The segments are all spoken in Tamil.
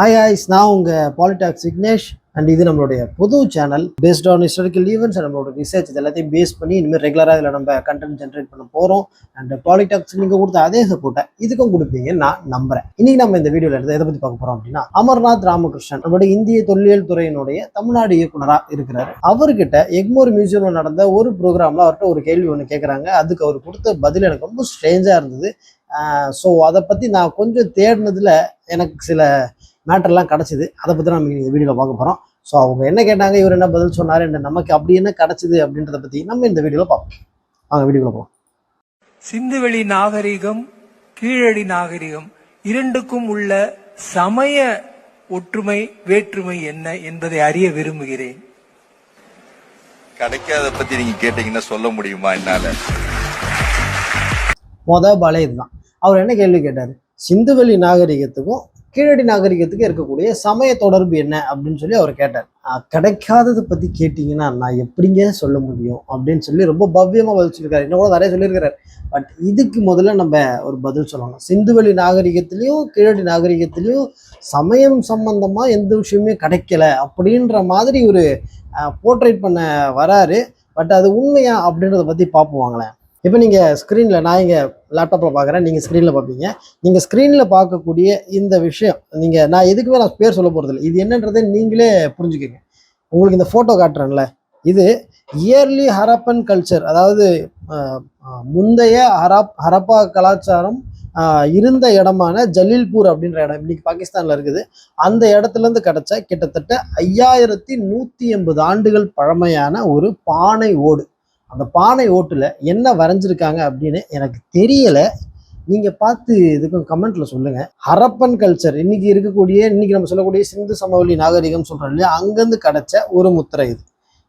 ஹாய் ஹாய்ஸ் நான் உங்கள் பாலிடாக்ஸ் விக்னேஷ் அண்ட் இது நம்மளுடைய புது channel based on historical events நம்மளோட ரிசர்ச் இது எல்லாத்தையும் பேஸ் பண்ணி இனிமேல் ரெகுலராக இதில் நம்ம கண்டென்ட் ஜென்ரேட் பண்ண போகிறோம் அண்ட் பாலிடாக்ஸ் நீங்கள் கொடுத்த அதே சப்போர்ட்டை இதுக்கும் கொடுப்பீங்கன்னு நான் நம்புறேன். இன்னைக்கு நம்ம இந்த வீடியோவில் எடுத்து எதை பற்றி பார்க்க போகிறோம் அப்படின்னா அமர்நாத் ராமகிருஷ்ணன் நம்மளுடைய இந்திய தொல்லியல் துறையினுடைய தமிழ்நாடு இயக்குனராக இருக்கிறார். அவர்கிட்ட எக்மோர் மியூசியமில் நடந்த ஒரு ப்ரோக்ராமில் அவர்கிட்ட ஒரு கேள்வி ஒன்று கேட்குறாங்க அதுக்கு அவர் கொடுத்த பதில் எனக்கு ரொம்ப ஸ்ட்ரேஞ்சாக இருந்தது. ஸோ அதை பற்றி நான் கொஞ்சம் தேடினதில் எனக்கு சில மேட்டர்லாம் கிடச்சிது. அதை பற்றி நம்ம இந்த வீடியோவில் பார்க்க போகிறோம் ஸோ அவங்க என்ன கேட்டாங்க இவர் என்ன பதில் சொன்னார் என்ன நமக்கு அப்படி என்ன கிடச்சிது அப்படின்றத பற்றி நம்ம இந்த வீடியோவில் பார்ப்போம். வாங்க வீடியோவில் போவோம் சிந்துவெளி நாகரிகம் கீழடி நாகரிகம் இரண்டுக்கும் உள்ள சமய ஒற்றுமை வேற்றுமை என்ன என்பதை அறிய விரும்புகிறேன். கிடைக்காத பத்தி நீங்க கேட்டீங்கன்னா சொல்ல முடியுமா என்னால? மொத பாலே இதுதான் அவர் என்ன கேள்வி கேட்டார்? சிந்துவெளி நாகரிகத்துக்கும் கீழடி நாகரிகத்துக்கு இருக்கக்கூடிய சமய தொடர்பு என்ன அப்படின்னு சொல்லி அவர் கேட்டார். கிடைக்காததை பற்றி கேட்டிங்கன்னா நான் எப்படிங்க சொல்ல முடியும் அப்படின்னு சொல்லி ரொம்ப பவ்யமாக பதில் சொல்லியிருக்காரு. இன்னும் கூட நிறைய சொல்லியிருக்காரு பட் இதுக்கு முதல்ல நம்ம ஒரு பதில் சொல்லணும். சிந்துவெளி நாகரிகத்திலையும் கீழடி நாகரிகத்திலையும் சமயம் சம்பந்தமாக எந்த விஷயமே கிடைக்கல அப்படின்ற மாதிரி ஒரு போர்ட்ரேட் பண்ண வராரு. பட் அது உண்மையா அப்படின்றத பற்றி பார்ப்போம் வாங்களேன். இப்போ நீங்கள் ஸ்க்ரீனில் நான் இங்கே லேப்டாப்பில் பார்க்குறேன் நீங்கள் ஸ்க்ரீனில் பார்ப்பீங்க நீங்கள் ஸ்க்ரீனில் பார்க்கக்கூடிய இந்த விஷயம் நீங்கள் நான் எதுக்குமே நான் பேர் சொல்ல போகிறதில்ல இது என்னன்றதை நீங்களே புரிஞ்சுக்கோங்க. உங்களுக்கு இந்த ஃபோட்டோ காட்டுறேன்ல. இது இயர்லி ஹரப்பன் கல்ச்சர் அதாவது முந்தைய ஹரப் ஹரப்பா கலாச்சாரம் இருந்த இடமான ஜலீல்பூர் அப்படின்ற இடம் இன்னைக்கு பாகிஸ்தானில் இருக்குது. அந்த இடத்துலேருந்து கிடச்ச கிட்டத்தட்ட ஐயாயிரத்தி நூற்றி எண்பது ஆண்டுகள் பழமையான ஒரு பானை ஓடு. அந்த பானை ஓட்டுல என்ன வரைஞ்சிருக்காங்க அப்படின்னு எனக்கு தெரியல. நீங்க பார்த்து இதுக்கும் கமெண்ட்ல சொல்லுங்க. ஹரப்பன் கல்ச்சர் இன்னைக்கு இருக்கக்கூடிய இன்னைக்கு நம்ம சொல்லக்கூடிய சிந்து சமவெளி நாகரிகம் சொல்றோம் இல்லையா? அங்கேருந்து கிடைச்ச ஒரு முத்திரை இது.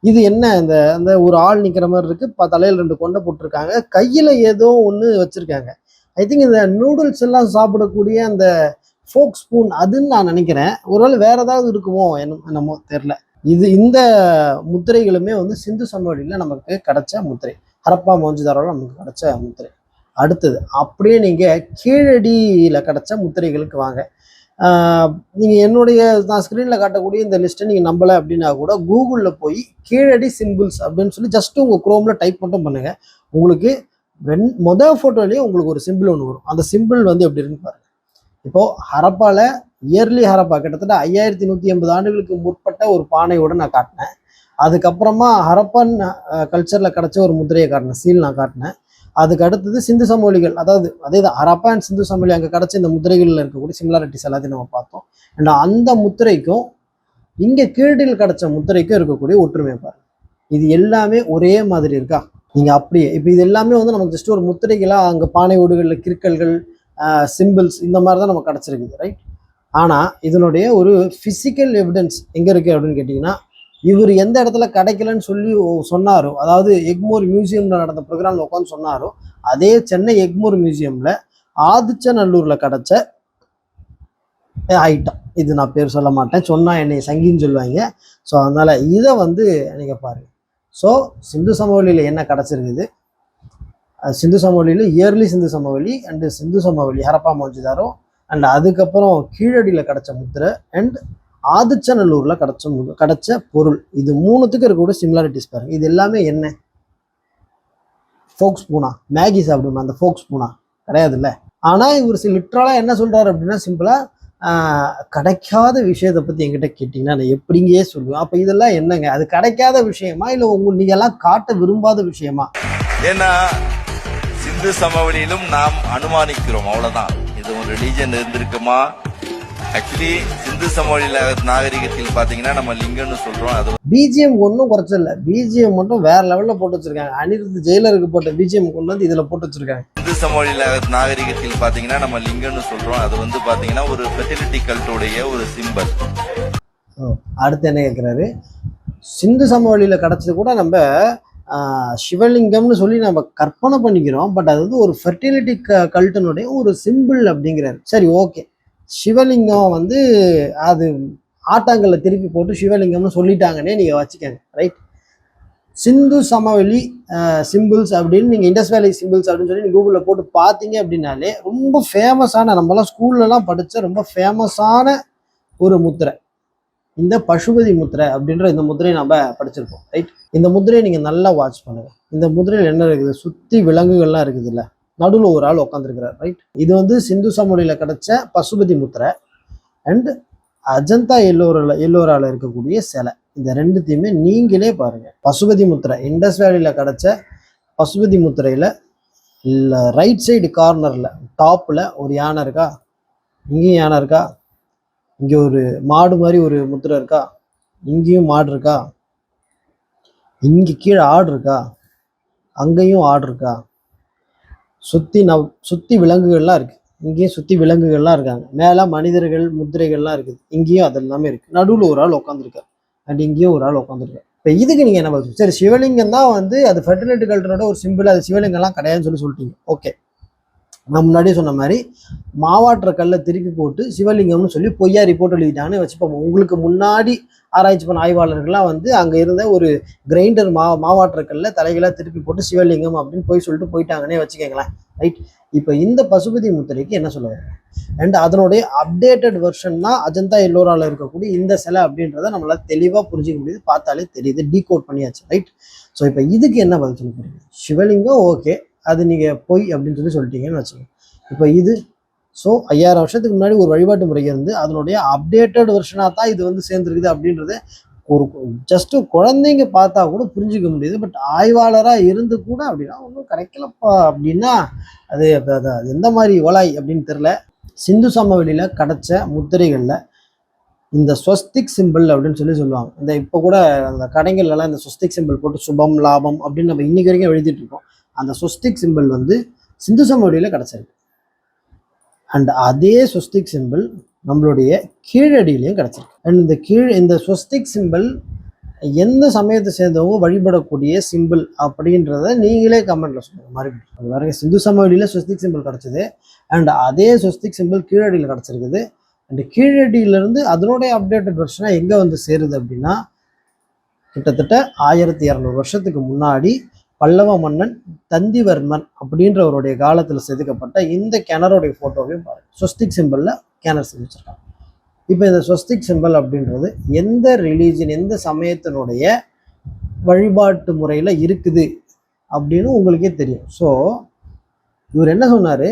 இது என்ன? இந்த அந்த ஒரு ஆள் நிற்கிற மாதிரி இருக்கு. தலையில் ரெண்டு கொண்டை போட்டிருக்காங்க. கையில ஏதோ ஒன்று வச்சிருக்காங்க. ஐ திங்க் இந்த நூடுல்ஸ் எல்லாம் சாப்பிடக்கூடிய அந்த ஃபோக் ஸ்பூன் அதுன்னு நான் நினைக்கிறேன். ஒருவேளை வேற ஏதாவது இருக்குமோ என்னமோ தெரில இது இந்த முத்திரைகளுமே வந்து சிந்து சமவெளியில் நமக்கு கிடைச்ச முத்திரை. ஹரப்பா மோஞ்சுதாரோட நமக்கு கிடைச்ச முத்திரை. அடுத்தது அப்படியே நீங்கள் கீழடியில் கிடைச்ச முத்திரைகளுக்கு வாங்க. நீங்கள் என்னுடைய நான் ஸ்க்ரீனில் காட்டக்கூடிய இந்த லிஸ்ட்டை நீங்கள் நம்பலை அப்படின்னா கூட கூகுளில் போய் கீழடி சிம்பிள்ஸ் அப்படின்னு சொல்லி ஜஸ்ட் உங்கள் குரோமில் டைப் மட்டும் பண்ணுங்கள் உங்களுக்கு ரெண் மொதல் ஃபோட்டோலேயே உங்களுக்கு ஒரு சிம்பிள் ஒன்று வரும். அந்த சிம்பிள் வந்து எப்படி இருக்குன்னு பாருங்கள் இப்போது ஹரப்பால இயர்லி ஹரப்பா கிட்டத்தட்ட ஐயாயிரத்தி நூற்றி எண்பது ஆண்டுகளுக்கு முற்பட்ட ஒரு பானையோட நான் காட்டினேன். அதுக்கப்புறமா ஹரப்பன் கல்ச்சரில் கிடைச்ச ஒரு முத்திரையை காட்டினேன் சீல் நான் காட்டினேன். அதுக்கு அடுத்தது சிந்து சமவெளிகள். அதாவது அதே தான் ஹரப்பா அண்ட் சிந்து சமவெளி அங்கே கிடைச்ச இந்த முத்திரைகளில் இருக்கக்கூடிய சிமிலாரிட்டிஸ் எல்லாத்தையும் நம்ம பார்த்தோம். அண்ட் அந்த முத்திரைக்கும் இங்கே கீழடியில் கிடைச்ச முத்திரைக்கும் இருக்கக்கூடிய ஒற்றுமை பாரு இது எல்லாமே ஒரே மாதிரி இருக்கா? நீங்கள் அப்படியே இப்போ இது எல்லாமே வந்து நமக்கு ஜஸ்ட் ஒரு முத்திரைகளாக அங்கே பானை ஓடுகளில் கிற்கல்கள் சிம்பிள்ஸ் இந்த மாதிரி தான் நமக்கு கிடச்சிருக்குது ரைட் ஆனால் இதனுடைய ஒரு ஃபிசிக்கல் எவிடன்ஸ் எங்கே இருக்குது அப்படின்னு கேட்டிங்கன்னா இவர் எந்த இடத்துல கிடைக்கலன்னு சொல்லி சொன்னாரோ அதாவது எக்மோர் மியூசியமில் நடந்த ப்ரோக்ராமில் உட்காந்து சொன்னாரோ அதே சென்னை எக்மோர் மியூசியமில் ஆதிச்சநல்லூரில் கிடச்ச ஐட்டம் இது நான் பேர் சொல்ல மாட்டேன் சொன்னால் என்னை சங்கின்னு சொல்லுவாங்க. ஸோ அதனால் இதை வந்து நீங்கள் பாருங்கள் ஸோ சிந்து சமவெளியில் என்ன கிடச்சிருக்குது? சிந்து சமவெளியில் இயர்லி சிந்து சமவெளி அண்டு சிந்து சமவெளி ஹரப்பா மோஞ்சிதாரோ அண்ட் அதுக்கப்புறம் கீழடியில் கிடச்ச முத்திரை அண்ட் ஆதிச்சநல்லூரில் கிடச்ச மு கிடச்ச பொருள். இது மூணுத்துக்கு இருக்கக்கூடிய சிமிலாரிட்டிஸ் பாருங்கள் இது எல்லாமே என்ன? ஃபோக்ஸ் பூனா. மேகி சாப்பிடுமா அந்த ஃபோக்ஸ் பூனா. கிடையாதுல்ல? ஆனால் இவர் லிட்ரலாக என்ன சொல்கிறாரு அப்படின்னா சிம்பிளாக கிடைக்காத விஷயத்தை பற்றி என்கிட்ட கேட்டிங்கன்னா நான் எப்படிங்கே சொல்லுவேன்? அப்போ இதெல்லாம் என்னங்க? அது கிடைக்காத விஷயமா? இல்லை உங்க நீங்கெல்லாம் காட்ட விரும்பாத விஷயமா? ஏன்னா சிந்து சமவெளியிலும் நாம் அனுமானிக்கிறோம். அவ்வளவுதான். இது ஒரு ரிலீஜன் இருந்திருக்குமா? ஆக்சுவலி சிந்து சமவெளி நாகரிகத்தில் பாத்தீங்கன்னா நம்ம லிங்கம்னு சொல்றோம். அது பிஜிஎம் ஒன்றும் குறைச்சல பிஜிஎம் மட்டும் வேற லெவலில் போட்டு வச்சிருக்காங்க. அனிருத் ஜெயிலருக்கு போட்ட பிஜிஎம் கொண்டு வந்து இதில் போட்டு வச்சிருக்காங்க. சிந்து சமவெளி நாகரிகத்தில் பாத்தீங்கன்னா நம்ம லிங்கம்னு சொல்றோம். அது வந்து பாத்தீங்கன்னா ஒரு ஃபெர்டிலிட்டி கல்ட்டுடைய ஒரு சிம்பல் அடுத்து என்ன கேட்குறாரு சிந்து சமவெளியில் கிடச்சது கூட நம்ம சிவலிங்கம்னு சொல்லி நம்ம கற்பனை பண்ணிக்கிறோம். பட் அது வந்து ஒரு ஃபெர்டிலிட்டி க கல்ட்டனுடைய ஒரு சிம்பிள் அப்படிங்கிறாரு. சரி ஓகே சிவலிங்கம் வந்து அது ஆட்டாங்கல்ல திருப்பி போட்டு சிவலிங்கம்னு சொல்லிட்டாங்கன்னே நீங்கள் வச்சுக்கோங்க ரைட் சிந்து சமவெளி சிம்பிள்ஸ் அப்படின்னு நீங்கள் இண்டஸ் வேலி சிம்பிள்ஸ் அப்படின்னு சொல்லி நீங்கள் கூகுளில் போட்டு பார்த்தீங்க அப்படின்னாலே ரொம்ப ஃபேமஸான நம்மளாம் ஸ்கூல்லலாம் படித்த ரொம்ப ஃபேமஸான ஒரு முத்திரை. இந்த பசுபதி முத்திரை அப்படின்ற இந்த முத்திரையை நம்ம படிச்சிருப்போம் ரைட் இந்த முதிரையை நீங்கள் நல்லா வாட்ச் பண்ணுங்கள் இந்த முதிரையில் என்ன இருக்குது? சுற்றி விலங்குகள்லாம் இருக்குது இல்லை நடுவில் ஒரு ஆள் உட்காந்துருக்கிறார் ரைட் இது வந்து சிந்து சமவெளியில் கிடைச்ச பசுபதி முத்திரை அண்ட் அஜந்தா எல்லோரில் எல்லோரால் இருக்கக்கூடிய சிலை. இந்த ரெண்டுத்தையுமே நீங்களே பாருங்கள் பசுபதி முத்திரை இண்டஸ் வேலியில் கிடைச்ச பசுபதி முத்திரையில் இல்லை ரைட் சைடு கார்னரில் டாப்பில் ஒரு யானை இருக்கா? இங்கேயும் யானை இருக்கா? இங்கே ஒரு மாடு மாதிரி ஒரு முத்திரை இருக்கா? இங்கேயும் மாடு இருக்கா? இங்கே கீழே ஆடு இருக்கா? அங்கேயும் ஆடு இருக்கா? சுற்றி நவ் சுற்றி விலங்குகள்லாம் இருக்குது இங்கேயும் சுற்றி விலங்குகள்லாம் இருக்காங்க. மேலே மனிதர்கள் முத்திரைகள்லாம் இருக்குது. இங்கேயும் அது எல்லாமே இருக்குது நடுவில் ஒரு ஆள் உட்காந்துருக்கார் அண்ட் இங்கேயும் ஒரு ஆள் உட்காந்துருக்கார் இப்போ இதுக்கு நீங்கள் என்ன பதில் சரி சிவலிங்கம் தான் வந்து அது ஃபெர்டிலிட்டி கல்ச்சரோட ஒரு சிம்பிள் அது சிவலிங்கம்லாம் கிடையாதுன்னு சொல்லி சொல்லிட்டீங்க. ஓகே நான் முன்னாடியே சொன்ன மாதிரி மாவாட்டுற கல்லை திருப்பி போட்டு சிவலிங்கம்னு சொல்லி பொய்யா ரிப்போர்ட் எழுதிட்டாங்கன்னு வச்சுப்போம் உங்களுக்கு முன்னாடி ஆராய்ச்சி பண்ண ஆய்வாளர்கள்லாம் வந்து அங்கே இருந்த ஒரு கிரைண்டர் மா மாவாட்டுற கல்லை தலைகளாக திருப்பி போட்டு சிவலிங்கம் அப்படின்னு போய் சொல்லிட்டு போயிட்டாங்கன்னே வச்சுக்கோங்களேன். ரைட் இப்போ இந்த பசுபதி முத்திரைக்கு என்ன சொல்ல அண்ட் அதனுடைய அப்டேட்டட் வெர்ஷன் தான் அஜந்தா எல்லோரால இருக்கக்கூடிய இந்த சிலை அப்படின்றத நம்மளால் தெளிவாக புரிஞ்சிக்க முடியுது. பார்த்தாலே தெரியுது. டீகோட் பண்ணியாச்சு. ரைட் ஸோ இப்போ இதுக்கு என்ன பதில் சொல்ல சிவலிங்கம் ஓகே அது நீங்கள் பொய் அப்படின்னு சொல்லி சொல்லிட்டீங்கன்னு வச்சுக்கோங்க. இப்போ இது ஸோ ஐயாயிரம் வருஷத்துக்கு முன்னாடி ஒரு வழிபாட்டு முறை இருந்து அதனுடைய அப்டேட்டட் வெர்ஷனாக தான் இது வந்து சேர்ந்துருக்குது அப்படின்றத ஒரு ஜஸ்ட்டு குழந்தைங்க பார்த்தா கூட புரிஞ்சுக்க முடியுது. பட் ஆய்வாளராக இருந்து கூட அப்படின்னா ஒன்றும் கிடைக்கலப்பா. அப்படின்னா அது அது- எந்த மாதிரி ஓலாய் அப்படின்னு தெரில சிந்து சமவெளியில் கிடச்ச முத்திரைகளில் இந்த ஸ்வஸ்திக் சிம்பிள் அப்படின்னு சொல்லி சொல்லுவாங்க. இந்த இப்போ கூட அந்த கடைகள்லாம் இந்த ஸ்வஸ்திக் சிம்பிள் போட்டு சுபம் லாபம் அப்படின்னு நம்ம இன்னைக்கு வரைக்கும் எழுதிட்டு இருக்கோம். அந்த ஸ்வஸ்திக் சிம்பிள் வந்து சிந்து சமவெளியில் கிடச்சிருக்கு. அண்ட் அதே ஸ்வஸ்திக் சிம்பிள் நம்மளுடைய கீழடியிலையும் கிடச்சிருக்கு. அண்ட் இந்த கீழ் இந்த ஸ்வஸ்திக் சிம்பிள் எந்த சமயத்தை சேர்ந்தவங்க வழிபடக்கூடிய சிம்பிள் அப்படின்றத நீங்களே கமெண்ட்டில் சொல்லுங்கள் மறுபடியும் அது வரைக்கும் சிந்து சமவெளியில் ஸ்வஸ்திக் சிம்பிள் கிடச்சிது. அண்ட் அதே ஸ்வஸ்திக் சிம்பிள் கீழடியில் கிடச்சிருக்குது. அண்ட் கீழடியிலேருந்து அதனுடைய அப்டேட்டட் வெர்ஷனாக எங்கே வந்து சேருது அப்படின்னா கிட்டத்தட்ட ஆயிரத்தி இரநூறு வருஷத்துக்கு முன்னாடி பல்லவ மன்னன் தந்திவர்மன் அப்படின்றவருடைய காலத்தில் செதுக்கப்பட்ட இந்த கிணறுடைய ஃபோட்டோவையும் பாருங்கள் ஸ்வஸ்திக் சிம்பிளில் கிணறு செஞ்சு வச்சுருக்காங்க இப்போ இந்த ஸ்வஸ்திக் சிம்பிள் அப்படின்றது எந்த ரிலீஜன் எந்த சமயத்தினுடைய வழிபாட்டு முறையில் இருக்குது அப்படின்னு உங்களுக்கே தெரியும். ஸோ இவர் என்ன சொன்னார்?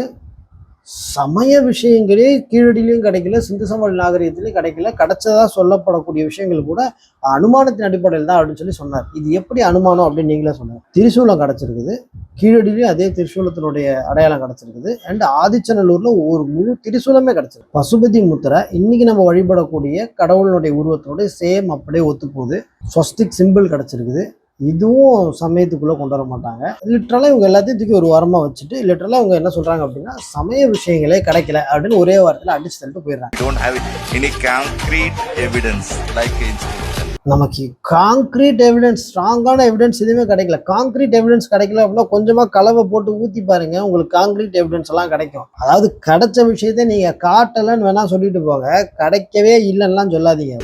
சமய விஷயங்களே கீழடியிலையும் கிடைக்கல சிந்து சமவெளி நாகரிகத்திலையும் கிடைக்கல. கிடைச்சதா சொல்லப்படக்கூடிய விஷயங்கள் கூட அனுமானத்தின் அடிப்படையில் தான் அப்படின்னு சொல்லி சொன்னார். இது எப்படி அனுமானம் அப்படின்னு நீங்களே சொன்னார் திரிசூலம் கிடச்சிருக்குது. கீழடியிலையும் அதே திரிசூலத்தினுடைய அடையாளம் கிடச்சிருக்குது. அண்ட் ஆதிச்சநல்லூர்ல ஒரு முழு திரிசூலமே கிடச்சிருக்கு. பசுபதி முத்திரை இன்னைக்கு நம்ம வழிபடக்கூடிய கடவுளுடைய உருவத்தோட சேம் அப்படியே ஒத்து போகுது ஸ்வஸ்திக் சிம்பிள் கிடச்சிருக்குது. இதுவும் சமயத்துக்குள்ள கொண்டு வர மாட்டாங்க. லிட்டரலாக இவங்க எல்லாத்தையும் தூக்கி ஒரு வாரமா வச்சுட்டு லிட்டரலாக இவங்க என்ன சொல்றாங்க அப்படின்னா சமய விஷயங்களே கிடைக்கல அப்படின்னு ஒரே வாரத்தில் அடிச்சு தள்ளிட்டு போயிடுறாங்க. நமக்கு காங்க்ரீட் எவிடன்ஸ் ஸ்ட்ராங்கான எவிடன்ஸ் எதுவுமே கிடைக்கல. காங்க்ரீட் எவிடன்ஸ் கிடைக்கல அப்படின்னா கொஞ்சமா கலவை போட்டு ஊத்தி பாருங்க உங்களுக்கு காங்க்ரீட் எவிடன்ஸ் எல்லாம் கிடைக்கும். அதாவது கிடைச்ச விஷயத்த நீங்க காட்டலன்னு வேணா சொல்லிட்டு போங்க. கிடைக்கவே இல்லைன்னுலாம் சொல்லாதீங்க.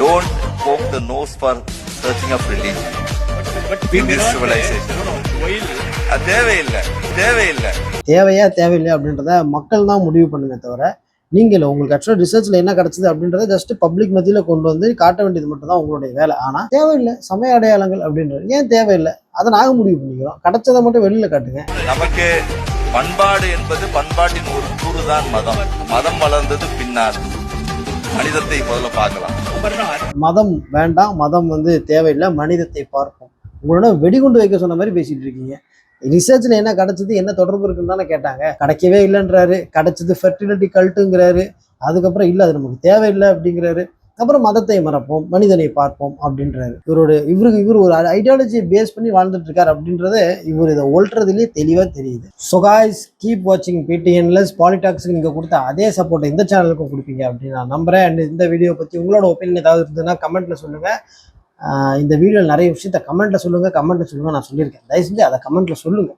Also. Poke the nose for searching of religion. In this civilization. அது தேவையில்லை தேவையில்லை. தேவையா தேவையில்லையா அப்படின்றத மக்கள் தான் முடிவு பண்ணுங்க தவிர நீங்க இல்லை உங்களுக்கு ஆக்சுவலாக ரிசர்ச்ல என்ன கிடைச்சது அப்படின்றத ஜஸ்ட் பப்ளிக் மத்தியில கொண்டு வந்து காட்ட வேண்டியது மட்டும் தான் உங்களுடைய வேலை. ஆனா தேவையில்லை சமய அடையாளங்கள் அப்படின்றது. ஏன் தேவையில்லை? அதை நாங்க முடிவு பண்ணிக்கிறோம். கிடைச்சதை மட்டும் வெளியில காட்டுங்க. நமக்கு பண்பாடு என்பது பண்பாட்டின் ஒரு கூறுதான் மதம். மதம் வளர்ந்தது பின்னால். மனிதத்தை முதல்ல பார்க்கலாம். மதம் வேண்டாம் மதம் வந்து தேவையில்லை மனிதத்தை பார்ப்போம். உங்களோட வெடிகுண்டு வைக்க சொன்ன மாதிரி பேசிட்டு இருக்கீங்க. ரிசர்ச்சில் என்ன கிடைச்சது என்ன தொடர்பு இருக்குன்னு தானே கேட்டாங்க. கிடைக்கவே இல்லைன்றாரு கிடைச்சது ஃபெர்டிலிட்டி கல்ட்டுங்கிறாரு அதுக்கப்புறம் இல்லை அது நமக்கு தேவையில்லை அப்படிங்கிறாரு. அப்புறம் மதத்தை மறப்போம் மனிதனை பார்ப்போம் அப்படின்றாரு. இவரோட இவருக்கு இவர் ஒரு ஐடியாலஜியை பேஸ் பண்ணி வாழ்ந்துட்டு இருக்காரு அப்படின்றத இவர் இதை ஒல்றதுலேயே தெளிவாக தெரியுது. சொகாய்ஸ் கீப் வாட்சிங் பிடிஎன்லஸ் பாலிடாக்ஸுக்கு நீங்கள் கொடுத்த அதே சப்போர்ட்டை இந்த சேனலுக்கும் கொடுப்பீங்க அப்படின்னு நான் நம்புறேன். அண்ட் இந்த வீடியோ பற்றி உங்களோட ஒப்பீனியன் ஏதாவது இருந்ததுன்னா கமெண்ட்ல சொல்லுங்கள் இந்த வீடியோவில் நிறைய விஷயத்த கமெண்ட்டில் சொல்லுங்கள் கமெண்ட்டில் சொல்லுங்கள் நான் சொல்லியிருக்கேன். தயவு செஞ்சு அதை கமெண்ட்டில் சொல்லுங்கள்